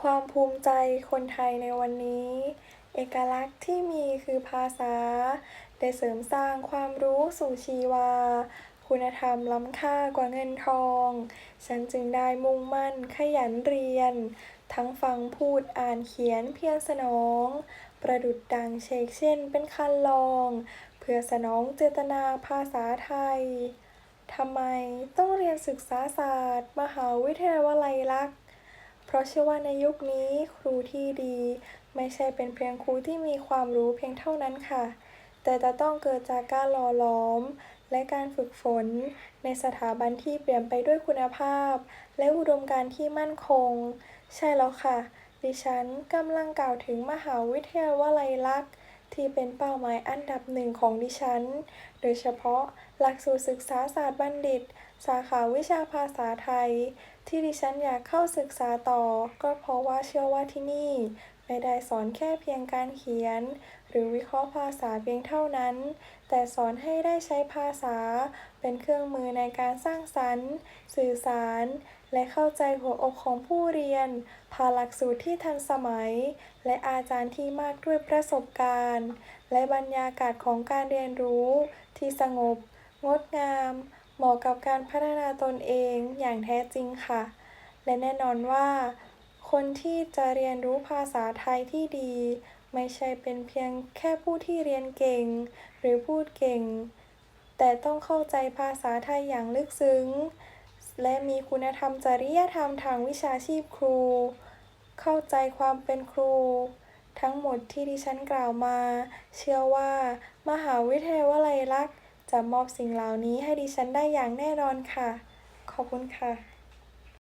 ความภูมิใจคนไทยในวันนี้ เอกลักษณ์ที่มีคือภาษา ได้เสริมสร้างความรู้สู่ชีวา คุณธรรมล้ำค่ากว่าเงินทอง ฉันจึงได้มุ่งมั่นขยันเรียน ทั้งฟังพูดอ่านเขียนเพียรสนอง ประดุดดังเชกเช่นเป็นคันลอง เพื่อสนองเจตนาภาษาไทยทำไมต้องเรียนศึกษาศาสตร์ มหาวิทยาลัยลักษณ์ เพราะเชื่อว่าในยุคนี้ครูที่ดี ไม่ใช่เป็นเพียงครูที่มีความรู้เพียงเท่านั้นค่ะ แต่จะต้องเกิดจากการหล่อหลอม และการฝึกฝน ในสถาบันที่เปลี่ยนไปด้วยคุณภาพ และอุดมการณ์ที่มั่นคง ใช่แล้วค่ะ ดิฉันกำลังกล่าวถึงมหาวิทยาลัยลักษณ์ ที่เป็นเป้าหมายอันดับหนึ่งของดิฉัน โดยเฉพาะหลักสูตรศึกษาศาสตร์บัณฑิต สาขาวิชาภาษาไทย ที่ดิฉันอยากเข้าศึกษาต่อ ก็เพราะว่าเชื่อว่าที่นี่ ไม่ได้สอนแค่เพียงการเขียน หรือวิเคราะห์ภาษาเพียงเท่านั้น แต่สอนให้ได้ใช้ภาษา เป็นเครื่องมือในการสร้างสรรค์ สื่อสาร และเข้าใจหัวอกของผู้เรียน ผ่านหลักสูตรที่ทันสมัย และอาจารย์ที่มากด้วยประสบการณ์ และบรรยากาศของการเรียนรู้ ที่สงบ งดงาม เหมาะกับการพัฒนาตนเองอย่างแท้จริงค่ะ และแน่นอนว่า คนที่จะเรียนรู้ภาษาไทยที่ดี ไม่ใช่เป็นเพียงแค่ผู้ที่เรียนเก่ง หรือพูดเก่ง แต่ต้องเข้าใจภาษาไทยอย่างลึกซึ้ง และมีคุณธรรมจริยธรรมทางวิชาชีพครู เข้าใจความเป็นครู ทั้งหมดที่ดิฉันกล่าวมา เชื่อว่า มหาวิทยาลัยลักษณ์จะมอบสิ่งเหล่านี้ให้ดิฉันได้อย่างแน่นอนค่ะ ขอบคุณค่ะ